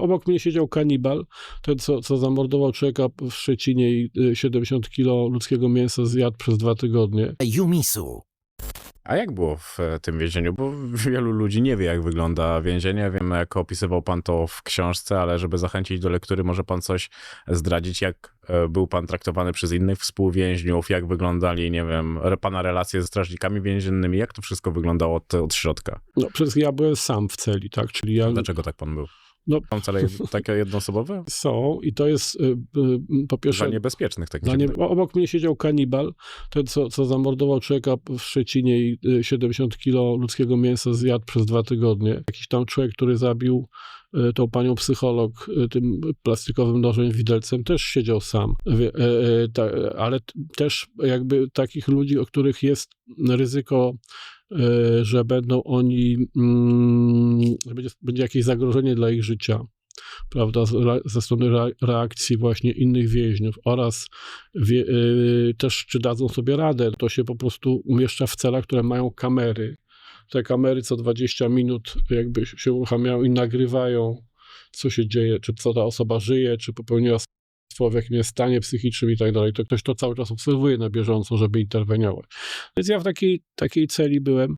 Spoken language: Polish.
Obok mnie siedział kanibal, ten co, co zamordował człowieka w Szczecinie i y, 70 kilo ludzkiego mięsa zjadł przez dwa tygodnie. Jumisu. A jak było w e, tym więzieniu? Bo wielu ludzi nie wie, jak wygląda więzienie. Wiem, jak opisywał pan to w książce, ale żeby zachęcić do lektury, może pan coś zdradzić, jak e, był pan traktowany przez innych współwięźniów, jak wyglądali, nie wiem, pana relacje ze strażnikami więziennymi, jak to wszystko wygląało od, od środka? No, przez ja byłem sam w celi, tak? Czyli ja. Dlaczego tak pan był? No, Są cele takie jednoosobowe? są i to jest y, y, po pierwsze. Dla niebezpiecznych, tak Dla nie, obok mnie siedział kanibal, ten co, co zamordował człowieka w Szczecinie i y, 70 kilo ludzkiego mięsa zjadł przez dwa tygodnie. Jakiś tam człowiek, który zabił y, tą panią psycholog y, tym plastikowym nożem widelcem, też siedział sam. Ale też jakby takich ludzi, o których jest ryzyko, że będą oni, mm, że będzie, będzie jakieś zagrożenie dla ich życia prawda, ze strony re- reakcji właśnie innych więźniów oraz wie, y, też czy dadzą sobie radę, to się po prostu umieszcza w celach, które mają kamery. Te kamery co 20 minut jakby się uruchamiają i nagrywają, co się dzieje, czy co ta osoba żyje, czy popełniła w jakim jest stanie psychicznym i tak dalej. To ktoś to cały czas obserwuje na bieżąco, żeby interweniować. Więc ja w takiej, takiej celi byłem.